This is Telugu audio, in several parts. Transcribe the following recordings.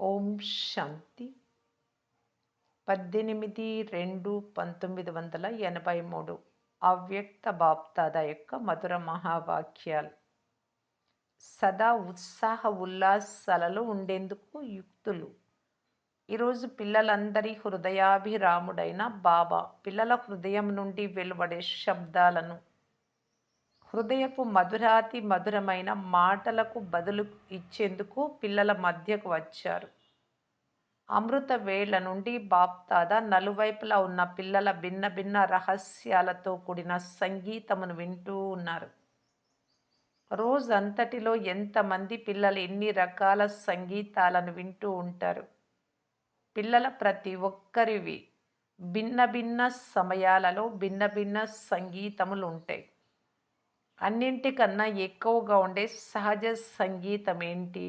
ఓం శాంతి. పద్దెనిమిది రెండు పంతొమ్మిది వందల ఎనభై మూడు. అవ్యక్త బాప్తాద యొక్క మధుర మహావాక్యాలు. సదా ఉత్సాహ ఉల్లాసాలలో ఉండేందుకు యుక్తులు. ఈరోజు పిల్లలందరి హృదయాభిరాముడైన బాబా పిల్లల హృదయం నుండి వెలువడే శబ్దాలను హృదయపు మధురాతి మధురమైన మాటలకు బదులు ఇచ్చేందుకు పిల్లల మధ్యకు వచ్చారు. అమృత వేళ్ళ నుండి బాప్తాద నలువైపులా ఉన్న పిల్లల భిన్న భిన్న రహస్యాలతో కూడిన సంగీతమును వింటూ ఉన్నారు. రోజంతటిలో ఎంతమంది పిల్లలు ఎన్ని రకాల సంగీతాలను వింటూ ఉంటారు? పిల్లల ప్రతి ఒక్కరివి భిన్న భిన్న సమయాలలో భిన్న భిన్న సంగీతములు ఉంటాయి. అన్నింటికన్నా ఎక్కువగా ఉండే సహజ సంగీతం ఏంటి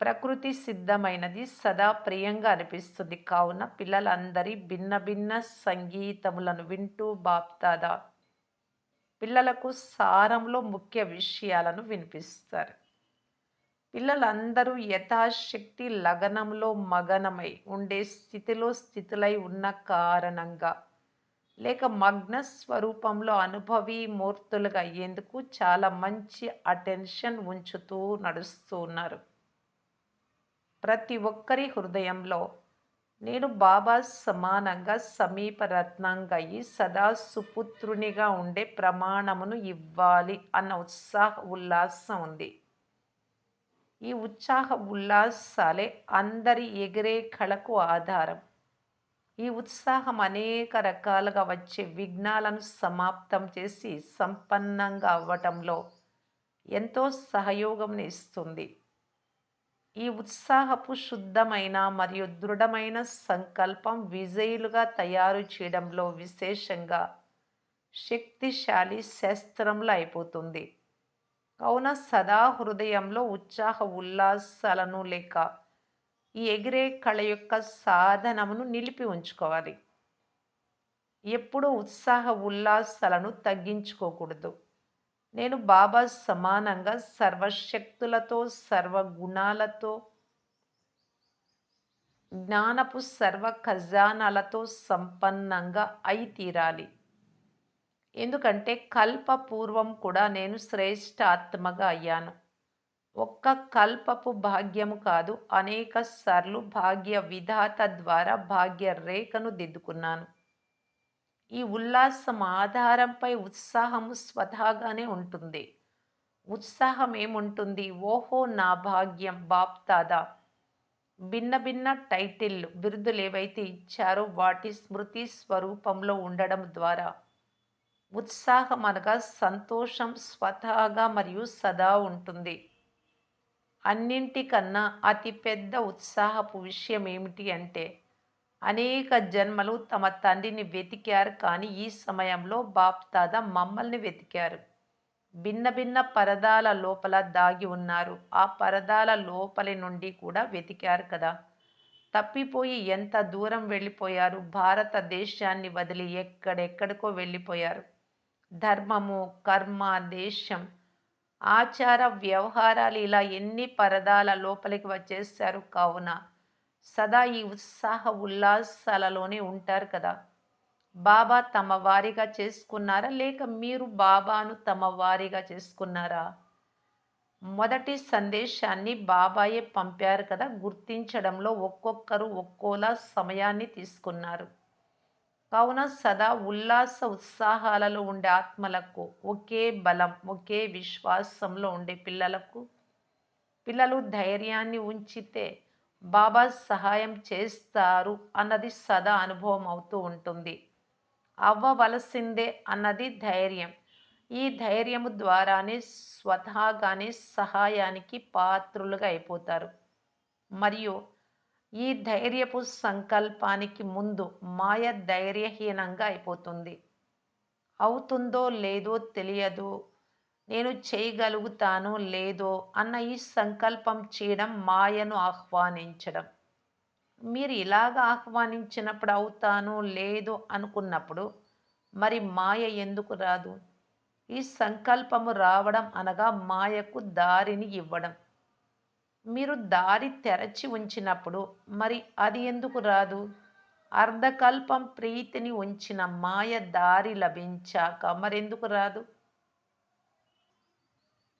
ప్రకృతి సిద్ధమైనది సదా ప్రియంగా అనిపిస్తుంది. కావున పిల్లలందరి భిన్న భిన్న సంగీతములను వింటూ బాప్తాదా? పిల్లలకు సారంలో ముఖ్య విషయాలను వినిపిస్తారు. పిల్లలందరూ యథాశక్తి లగనంలో మగనమై ఉండే స్థితిలో స్థితులై ఉన్న కారణంగా లేక మగ్న స్వరూపంలో అనుభవీ మూర్తులుగా అయ్యేందుకు చాలా మంచి అటెన్షన్ ఉంచుతూ నడుస్తూ ఉన్నారు. ప్రతి ఒక్కరి హృదయంలో నేను బాబా సమానంగా సమీప రత్నంగా అయ్యి సదా సుపుత్రునిగా ఉండే ప్రమాణమును ఇవ్వాలి అన్న ఉత్సాహ ఉల్లాసం ఉంది. ఈ ఉత్సాహ ఉల్లాసాలే అందరి ఎగిరే కళకు ఆధారం. ఈ ఉత్సాహం అనేక రకాలుగా వచ్చే విఘ్నాలను సమాప్తం చేసి సంపన్నంగా అవ్వటంలో ఎంతో సహయోగం ఇస్తుంది. ఈ ఉత్సాహపు శుద్ధమైన మరియు దృఢమైన సంకల్పం విజయులుగా తయారు చేయడంలో విశేషంగా శక్తిశాలి శాస్త్రంలో అయిపోతుంది. కావున సదా హృదయంలో ఉత్సాహ ఉల్లాసాలను లేక ఈ ఎగిరే కళ యొక్క సాధనమును నిలిపి ఉంచుకోవాలి. ఎప్పుడూ ఉత్సాహ ఉల్లాసాలను తగ్గించుకోకూడదు. నేను బాబా సమానంగా సర్వశక్తులతో సర్వగుణాలతో జ్ఞానపు సర్వ ఖజానాలతో సంపన్నంగా అయి తీరాలి. ఎందుకంటే కల్ప పూర్వం కూడా నేను శ్రేష్ఠ ఆత్మగా అయ్యాను. ఒక్క కల్పపు భాగ్యము కాదు అనేక సార్లు భాగ్య విధాత ద్వారా భాగ్య రేఖను దిద్దుకున్నాను. ఈ ఉల్లాసం ఆధారంపై ఉత్సాహము స్వతహాగానే ఉంటుంది. ఉత్సాహం ఏముంటుంది? ఓహో నా భాగ్యం బాప్తాదా భిన్న భిన్న టైటిల్ బిరుదులు ఏవైతే ఇచ్చారో వాటి స్మృతి స్వరూపంలో ఉండడం ద్వారా ఉత్సాహం అనగా సంతోషం స్వతహాగా మరియు సదా ఉంటుంది. అన్నింటికన్నా అతిపెద్ద ఉత్సాహపు విషయం ఏమిటి అంటే అనేక జన్మలు తమ తండ్రిని వెతికారు కానీ ఈ సమయంలో బాప్తాద మమ్మల్ని వెతికారు. భిన్న భిన్న పరదాల లోపల దాగి ఉన్నారు. ఆ పరదాల లోపలి నుండి కూడా వెతికారు కదా. తప్పిపోయి ఎంత దూరం వెళ్ళిపోయారు? భారతదేశాన్ని వదిలి ఎక్కడెక్కడికో వెళ్ళిపోయారు. ధర్మము కర్మ దేశం ఆచార వ్యవహారాలు ఇలా ఎన్ని పరదాల లోపలికి వచ్చేసారు కావున? సదా ఈ ఉత్సాహ ఉల్లాసాలలోనే ఉంటారు కదా. బాబా తమ వారిగా చేసుకున్నారా? లేక మీరు బాబాను తమ వారిగా చేసుకున్నారా? మొదటి సందేశాన్ని బాబాయే పంపారు కదా. గుర్తించడంలో ఒక్కొక్కరు ఒక్కోలా సమయాన్ని తీసుకున్నారు. కావున సదా ఉల్లాస ఉత్సాహాలలో ఉండే ఆత్మలకు ఒకే బలం ఒకే విశ్వాసంలో ఉండే పిల్లలకు పిల్లలు ధైర్యాన్ని ఉంచితే బాబా సహాయం చేస్తారు అన్నది సదా అనుభవం అవుతూ ఉంటుంది. అవ్వవలసిందే అన్నది ధైర్యం. ఈ ధైర్యము ద్వారానే స్వతహాగానే సహాయానికి పాత్రులుగా అయిపోతారు. మరియు ఈ ధైర్యపు సంకల్పానికి ముందు మాయ ధైర్యహీనంగా అయిపోతుంది. అవుతుందో లేదో తెలియదు. నేను చేయగలుగుతానో లేదో అన్న ఈ సంకల్పం చేయడం మాయను ఆహ్వానించడం. మీరు ఇలాగ ఆహ్వానించినప్పుడు అవుతాను లేదో అనుకున్నప్పుడు మరి మాయ ఎందుకు రాదు? ఈ సంకల్పము రావడం అనగా మాయకు దారిని ఇవ్వడం. మీరు దారి తెరచి ఉంచినప్పుడు మరి అది ఎందుకు రాదు? అర్ధకల్పం ప్రీతిని ఉంచిన మాయ దారి లభించాక మరెందుకు రాదు?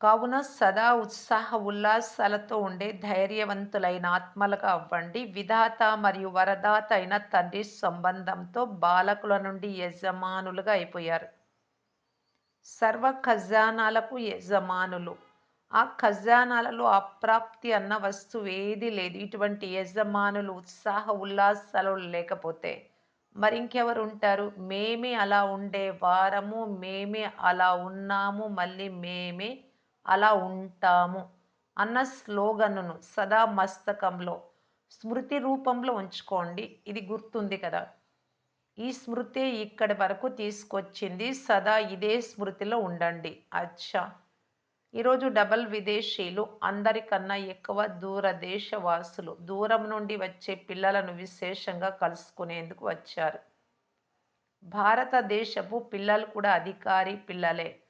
కావున సదా ఉత్సాహ ఉల్లాసాలతో ఉండే ధైర్యవంతులైన ఆత్మలుగా అవ్వండి. విధాత మరియు వరదాత అయిన తండ్రి సంబంధంతో బాలకుల నుండి యజమానులుగా అయిపోయారు. సర్వ ఖజానాలకు యజమానులు. ఆ ఖజానాలలో అప్రాప్తి అన్న వస్తువు ఏది లేదు. ఇటువంటి యజమానులు ఉత్సాహ ఉల్లాసాలు లేకపోతే. మరింకెవరు ఉంటారు? మేమే అలా ఉండే వారము మేమే అలా ఉన్నాము మళ్ళీ మేమే అలా ఉంటాము అన్న స్లోగన్ను సదా మస్తకంలో స్మృతి రూపంలో ఉంచుకోండి. ఇది గుర్తుంది కదా. ఈ స్మృతి ఇక్కడి వరకు తీసుకొచ్చింది. సదా ఇదే స్మృతిలో ఉండండి. అచ్చా! ఈరోజు డబల్ విదేశీలు అందరికన్నా ఎక్కువ దూరదేశవాసులు దూరం నుండి వచ్చే పిల్లలను విశేషంగా కలుసుకునేందుకు వచ్చారు. భారతదేశపు పిల్లలు కూడా అధికారి పిల్లలే.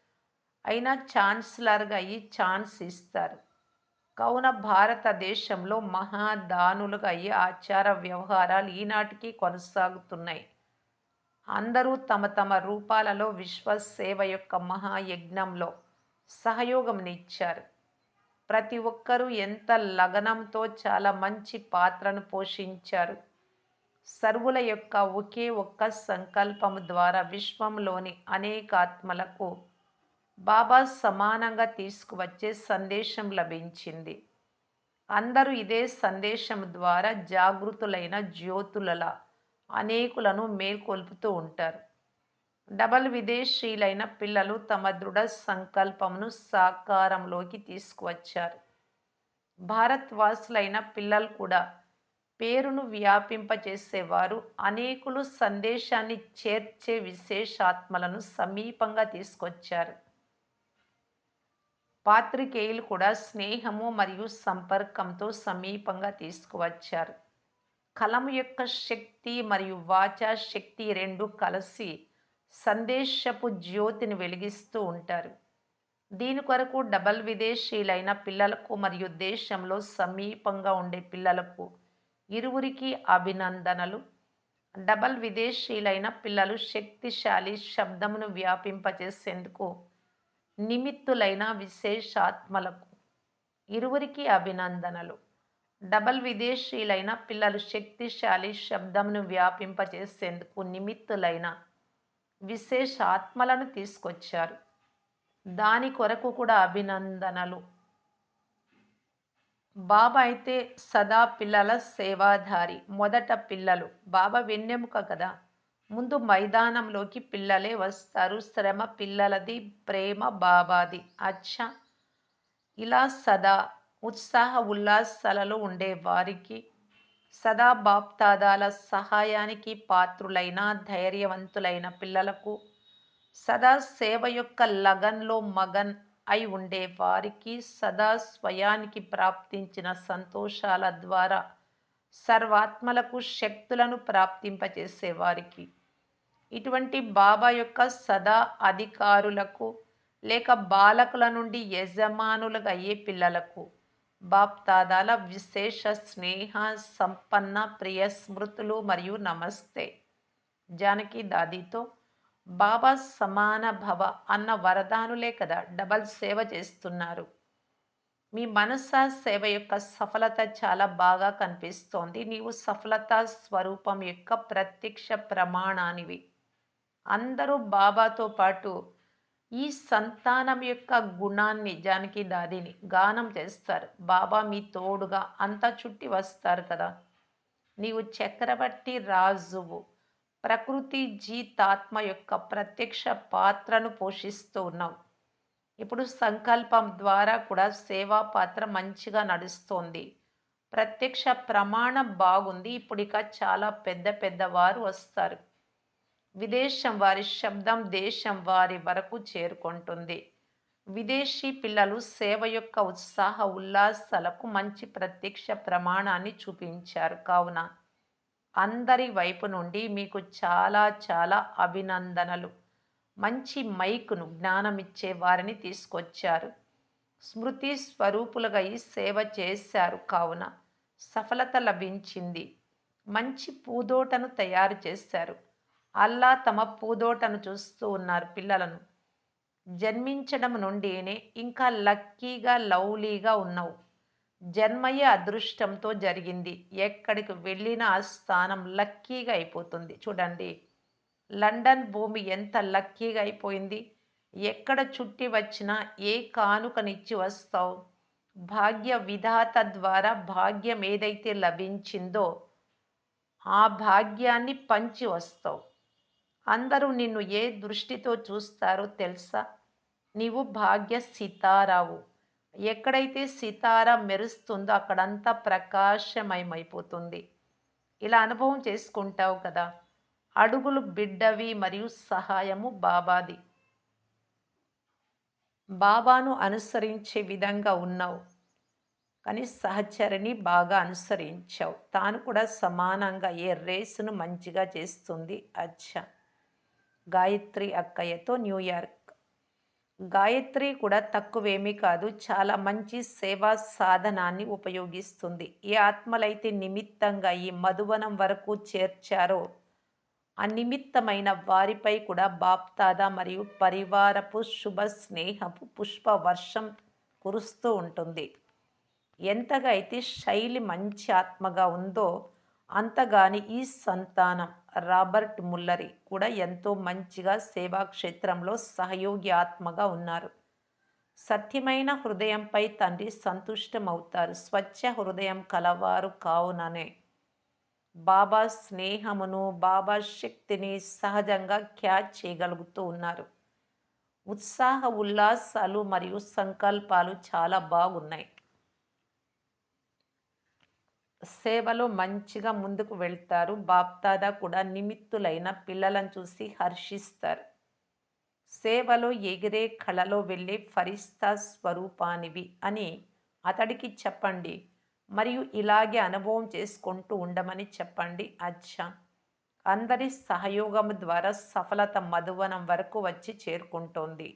అయినా ఛాన్సలర్గా అయ్యి ఛాన్స్ ఇస్తారు. కావున భారతదేశంలో మహాదానులుగా అయ్యే ఆచార వ్యవహారాలు ఈనాటికి కొనసాగుతున్నాయి. అందరూ తమ తమ రూపాలలో విశ్వసేవ యొక్క మహాయజ్ఞంలో సహయోగంనిచ్చారు ప్రతి ఒక్కరూ ఎంత లగనంతో చాలా మంచి పాత్రను పోషించారు. సర్వుల యొక్క ఒకే ఒక్క సంకల్పము ద్వారా విశ్వంలోని అనేక ఆత్మలకు బాబా సమానంగా తీసుకువచ్చే సందేశం లభించింది. అందరూ ఇదే సందేశం ద్వారా జాగృతులైన జ్యోతులలా అనేకులను మేల్కొల్పుతూ ఉంటారు. డబల్ విదేశీయులైన పిల్లలు తమ దృఢ సంకల్పమును సాకారంలోకి తీసుకువచ్చారు. భారత్ వాసులైన పిల్లలు కూడా పేరును వ్యాపింపచేసేవారు అనేకులు సందేశాన్ని చేర్చే విశేషాత్మలను సమీపంగా తీసుకొచ్చారు. పాత్రికేయులు కూడా స్నేహము మరియు సంపర్కంతో సమీపంగా తీసుకువచ్చారు. కలము యొక్క శక్తి మరియు వాచా శక్తి రెండు కలిసి సందేశపు జ్యోతిని వెలిగిస్తూ ఉంటారు. దీని కొరకు డబల్ విదేశీయులైన పిల్లలకు మరియు దేశంలో సమీపంగా ఉండే పిల్లలకు ఇరువురికి అభినందనలు. డబల్ విదేశీయులైన పిల్లలు శక్తిశాలి శబ్దమును వ్యాపింపచేసేందుకు నిమిత్తులైన విశేషాత్మలకు ఇరువురికి అభినందనలు. డబల్ విదేశీలైన పిల్లలు శక్తిశాలి శబ్దమును వ్యాపింపచేసేందుకు నిమిత్తులైన విశేష ఆత్మలను తీసుకొచ్చారు. దాని కొరకు కూడా అభినందనలు. బాబా అయితే సదా పిల్లల సేవాధారి మొదట పిల్లలు. బాబా వెన్నెముక కదా. ముందు మైదానంలోకి పిల్లలే వస్తారు. శ్రమ పిల్లలది ప్రేమ బాబాది. అచ్చా! ఇలా సదా ఉత్సాహ ఉల్లాసాలలో ఉండే వారికి సదా బాప్తాదాల సహాయానికి పాత్రులైన ధైర్యవంతులైన పిల్లలకు సదా సేవ యొక్క లగన్లో మగన్ అయి ఉండే వారికి సదా స్వయానికి ప్రాప్తించిన సంతోషాల ద్వారా సర్వాత్మలకు శక్తులను ప్రాప్తింపచేసే వారికి. ఇటువంటి బాబా యొక్క సదా అధికారులకు లేక బాలకుల నుండి యజమానులుగా అయ్యే పిల్లలకు బాప్తాదాల విశేష స్నేహ సంపన్న ప్రియ స్మృతులు మరియు నమస్తే. జానకి దాదీతో బాబా సమాన భవ అన్న వరదానులే కదా డబల్ సేవ చేస్తున్నారు. మీ మనసా సేవ యొక్క సఫలత చాలా బాగా కనిపిస్తోంది. నీవు సఫలత స్వరూపం యొక్క ప్రత్యక్ష ప్రమాణానివి. అందరూ బాబాతో పాటు ఈ సంతానం యొక్క గుణాన్ని జానకి దాదిని గానం చేస్తారు. బాబా మీ తోడుగా అంతా చుట్టి వస్తారు కదా. నీవు చక్రవర్తి రాజువు. ప్రకృతి జీతాత్మ యొక్క ప్రత్యక్ష పాత్రను పోషిస్తూ ఉన్నావు. ఇప్పుడు సంకల్పం ద్వారా కూడా సేవా పాత్ర మంచిగా నడుస్తోంది. ప్రత్యక్ష ప్రమాణం బాగుంది. ఇప్పుడు ఇక చాలా పెద్ద పెద్ద వారు వస్తారు. విదేశం వారి శబ్దం దేశం వారి వరకు చేరుకుంటుంది. విదేశీ పిల్లలు సేవ యొక్క ఉత్సాహ ఉల్లాసాలకు మంచి ప్రత్యక్ష ప్రమాణాన్ని చూపించారు. కావున అందరి వైపు నుండి మీకు చాలా చాలా అభినందనలు. మంచి మైకును జ్ఞానమిచ్చే వారిని తీసుకొచ్చారు. స్మృతి స్వరూపులుగా ఈ సేవ చేశారు. కావున సఫలత లభించింది. మంచి పూదోటను తయారు చేశారు. అల్లా తమ పూదోటను చూస్తూ ఉన్నారు పిల్లలను. జన్మించడం నుండినే ఇంకా లక్కీగా లవ్లీగా ఉన్నావు. జన్మయ్య అదృష్టంతో జరిగింది. ఎక్కడికి వెళ్ళినా ఆ స్థానం లక్కీగా అయిపోతుంది. చూడండి లండన్ భూమి ఎంత లక్కీగా అయిపోయింది. ఎక్కడ చుట్టి వచ్చినా ఏ కానుకనిచ్చి వస్తావు? భాగ్య విధాత ద్వారా భాగ్యం ఏదైతే లభించిందో ఆ భాగ్యాన్ని పంచి వస్తావు. అందరూ నిన్ను ఏ దృష్టితో చూస్తారో తెలుసా? నీవు భాగ్య సితారావు. ఎక్కడైతే సితార మెరుస్తుందో అక్కడంతా ప్రకాశమయమైపోతుంది. ఇలా అనుభవం చేసుకుంటావు కదా? అడుగులు బిడ్డవి మరియు సహాయము బాబాది. బాబాను అనుసరించే విధంగా ఉన్నావు. కానీ సహచరిని బాగా అనుసరించావు. తాను కూడా సమానంగా ఏ రేసును మంచిగా చేస్తుంది? అచ్చా! గాయత్రి అక్కయ్యతో న్యూయార్క్ గాయత్రి కూడా తక్కువేమీ కాదు చాలా మంచి సేవా సాధనాన్ని ఉపయోగిస్తుంది. ఏ ఆత్మలైతే నిమిత్తంగా ఈ మధువనం వరకు చేర్చారో అనిమిత్తమైన వారిపై కూడా బాప్తాదా మరియు పరివారపు శుభ స్నేహపు పుష్ప వర్షం కురుస్తూ ఉంటుంది. ఎంతగా అయితే శైలి మంచి ఆత్మగా ఉందో అంతగాని ఈ సంతానం రాబర్ట్ ముల్లరి కూడా ఎంతో మంచిగా సేవా క్షేత్రంలో సహయోగి ఆత్మగా ఉన్నారు. సత్యమైన హృదయంపై తండ్రి సంతుష్టమవుతారు. స్వచ్ఛ హృదయం కలవారు కావుననే బాబా స్నేహమును బాబా శక్తిని సహజంగా క్యాచ్ చేయగలుగుతూ ఉన్నారు. ఉత్సాహ ఉల్లాసాలు మరియు సంకల్పాలు చాలా బాగున్నాయి. సేవలో మంచిగా ముందుకు వెళ్తారు. బాప్దాదా కూడా నిమిత్తులైన పిల్లలను చూసి హర్షిస్తారు. సేవలో ఎగిరే కళలో వెళ్ళే ఫరిస్తా స్వరూపానివి అని అతడికి చెప్పండి. మరియు ఇలాగే అనుభవం చేసుకుంటూ ఉండమని చెప్పండి అచ్చా. అందరి సహయోగం ద్వారా సఫలత మధువనం వరకు వచ్చి చేరుకుంటోంది.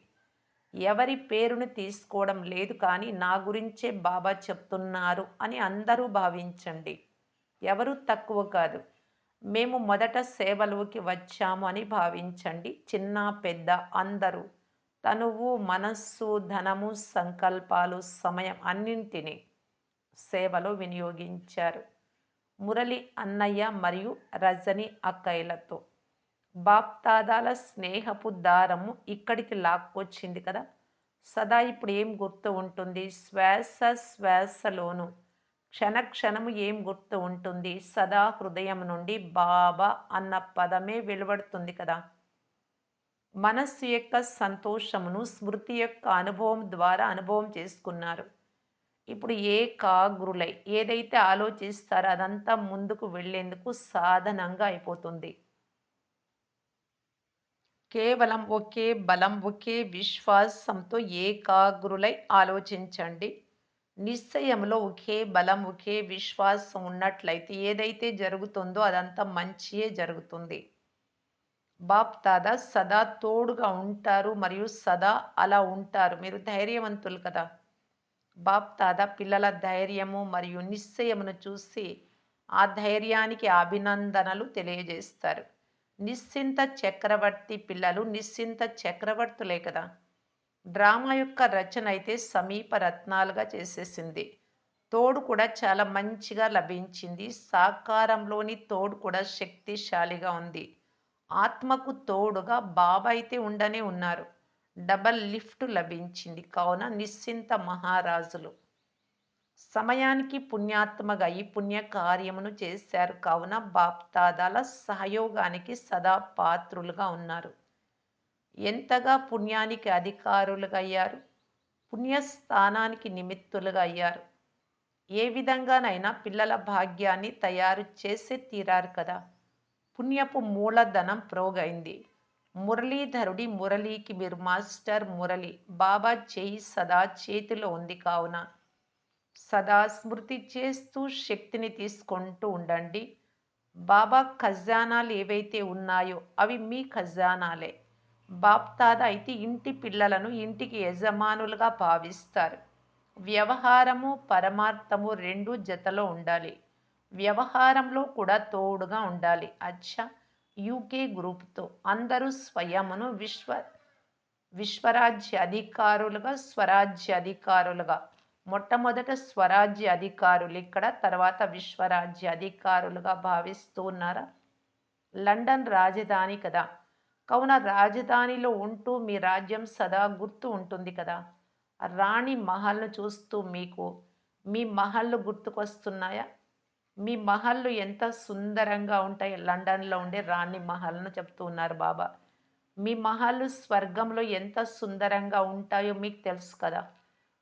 ఎవరి పేరును తీసుకోవడం లేదు కానీ నా గురించే బాబా చెప్తున్నారు అని అందరూ భావించండి. ఎవరు తక్కువ కాదు. మేము మొదట సేవలోకి వచ్చాము అని భావించండి. చిన్న పెద్ద అందరూ. తనువు మనస్సు ధనము సంకల్పాలు సమయం అన్నింటినీ సేవలో వినియోగించారు. మురళి అన్నయ్య మరియు రజని అక్కయ్యలతో బాప్తాదాల స్నేహపు దారము ఇక్కడికి లాక్కొచ్చింది కదా. సదా ఇప్పుడు ఏం గుర్తు ఉంటుంది? శ్వాస శ్వాసలోను. క్షణక్షణము ఏం గుర్తు ఉంటుంది? సదా హృదయం నుండి బాబా అన్న పదమే వెలువడుతుంది కదా. మనస్సు యొక్క సంతోషమును స్మృతి యొక్క అనుభవం ద్వారా అనుభవం చేసుకున్నారు. ఇప్పుడు ఏ ఏదైతే ఆలోచిస్తారో అదంతా ముందుకు వెళ్ళేందుకు సాధనంగా అయిపోతుంది. కేవలం ఒకే బలం ఒకే విశ్వాసంతో ఏకాగ్రులై ఆలోచించండి. నిశ్చయంలో ఒకే బలం ఒకే విశ్వాసం ఉన్నట్లయితే ఏదైతే జరుగుతుందో అదంతా మంచియే జరుగుతుంది. బాప్ దాదా సదా తోడుగా ఉంటారు మరియు సదా అలా ఉంటారు. మీరు ధైర్యవంతులు కదా. బాప్ దాదా పిల్లల ధైర్యము మరియు నిశ్చయమును చూసి ఆ ధైర్యానికి అభినందనలు తెలియజేస్తారు. నిశ్చింత చక్రవర్తి పిల్లలు నిశ్చింత చక్రవర్తులే కదా. డ్రామా యొక్క రచన అయితే సమీప రత్నాలుగా చేసేసింది. తోడు కూడా చాలా మంచిగా లభించింది. సాకారంలోని తోడు కూడా శక్తిశాలిగా ఉంది. ఆత్మకు తోడుగా బాబా అయితే ఉండనే ఉన్నారు. డబల్ లిఫ్ట్ లభించింది. కావున నిశ్చింత మహారాజులు. సమయానికి పుణ్యాత్మగా ఈ చేశారు. కావున బాప్తాదాల సహయోగానికి సదా పాత్రులుగా ఉన్నారు. ఎంతగా పుణ్యానికి అధికారులుగా అయ్యారు పుణ్యస్థానానికి నిమిత్తులుగా అయ్యారు ఏ విధంగానైనా పిల్లల భాగ్యాన్ని తయారు చేసే తీరారు కదా. పుణ్యపు మూలధనం ప్రోగైంది. మురళీధరుడి మురళీకి మీరు మాస్టర్ మురళి బాబా చేయి సదా చేతిలో ఉంది కావున సదా స్మృతి చేస్తూ శక్తిని తీసుకుంటూ ఉండండి. బాబా ఖజానాలు ఏవైతే ఉన్నాయో అవి మీ ఖజానాలే. బాప్తాద అయితే ఇంటి పిల్లలను ఇంటికి యజమానులుగా భావిస్తారు. వ్యవహారము పరమార్థము రెండు జతలో ఉండాలి. వ్యవహారంలో కూడా తోడుగా ఉండాలి. అచ్చా! యూకే గ్రూప్తో అందరూ స్వయమును విశ్వ విశ్వరాజ్య అధికారులుగా స్వరాజ్య అధికారులుగా మొట్టమొదట స్వరాజ్య అధికారులు ఇక్కడ తర్వాత విశ్వరాజ్య అధికారులుగా భావిస్తూ ఉన్నారా? లండన్ రాజధాని కదా. కావున రాజధానిలో ఉంటూ మీ రాజ్యం సదా గుర్తు ఉంటుంది కదా. రాణి మహల్ను చూస్తూ మీకు మీ మహళ్ళు గుర్తుకొస్తున్నాయా? మీ మహల్లు ఎంత సుందరంగా ఉంటాయి లండన్లో ఉండే రాణి మహల్ను చెప్తూ ఉన్నారు బాబా. మీ మహళ్ళు స్వర్గంలో ఎంత సుందరంగా ఉంటాయో మీకు తెలుసు కదా.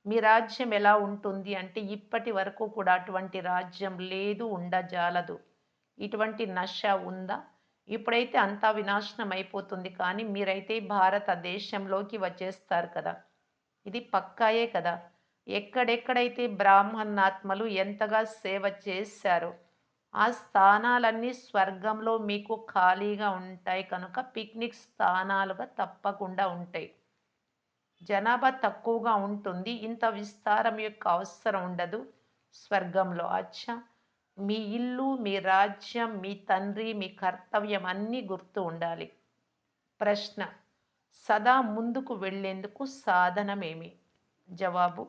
మీ రాజ్యం ఎలా ఉంటుంది అంటే ఇప్పటి వరకు కూడా అటువంటి రాజ్యం లేదు ఉండజాలదు ఇటువంటి నష ఉందా? ఇప్పుడైతే అంతా వినాశనం అయిపోతుంది. కానీ మీరైతే భారతదేశంలోకి వచ్చేస్తారు కదా. ఇది పక్కాయే కదా. ఎక్కడెక్కడైతే బ్రాహ్మణాత్మలు ఎంతగా సేవ చేశారో ఆ స్థానాలన్నీ స్వర్గంలో మీకు ఖాళీగా ఉంటాయి కనుక పిక్నిక్ స్థానాలుగా తప్పకుండా ఉంటాయి. జనాభా తక్కువగా ఉంటుంది. ఇంత విస్తారం యొక్క అవసరం ఉండదు. స్వర్గంలో అచ్చా మీ ఇల్లు మీ రాజ్యం మీ తండ్రి మీ కర్తవ్యం అన్నీ గుర్తు ఉండాలి. ప్రశ్న. సదా ముందుకు వెళ్ళేందుకు సాధనమేమి? జవాబు.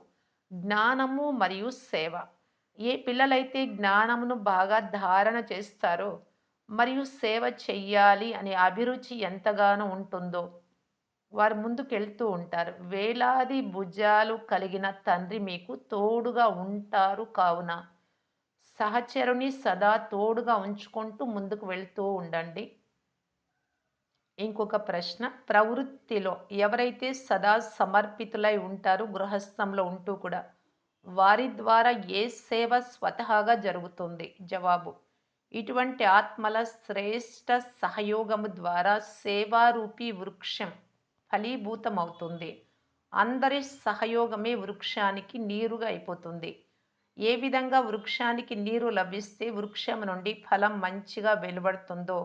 జ్ఞానము మరియు సేవ. ఏ పిల్లలైతే జ్ఞానమును బాగా ధారణ చేస్తారో మరియు సేవ చెయ్యాలి అనే అభిరుచి ఎంతగానో ఉంటుందో వారు ముందుకెళ్తూ ఉంటారు. వేలాది భుజాలు కలిగిన తండ్రి మీకు తోడుగా ఉంటారు కావున. సహచరుని సదా తోడుగా ఉంచుకుంటూ ముందుకు వెళ్తూ ఉండండి. ఇంకొక ప్రశ్న. ప్రవృత్తిలో ఎవరైతే సదా సమర్పితులై ఉంటారో గృహస్థంలో ఉంటూ కూడా వారి ద్వారా ఏ సేవ స్వతహాగా జరుగుతుంది? జవాబు. ఇటువంటి ఆత్మల శ్రేష్ట సహయోగము ద్వారా సేవారూపీ వృక్షం ఫలీభూతమవుతుంది. అందరి సహయోగమే వృక్షానికి నీరుగా అయిపోతుంది. ఏ విధంగా వృక్షానికి నీరు లభిస్తే వృక్షం నుండి ఫలం మంచిగా వెలువడుతుందో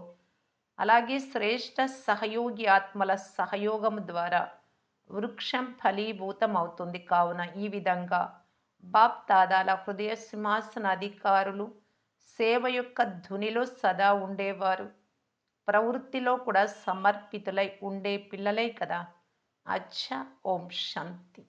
అలాగే శ్రేష్ట సహయోగి ఆత్మల సహయోగం ద్వారా వృక్షం ఫలీభూతం అవుతుంది కావున ఈ విధంగా బాప్ తాదాల హృదయ సింహాసన అధికారులు సేవ యొక్క ధునిలో సదా ఉండేవారు. ప్రవృత్తిలో కూడా సమర్పితులై ఉండే పిల్లలే కదా. అచ్చ ఓం శాంతి.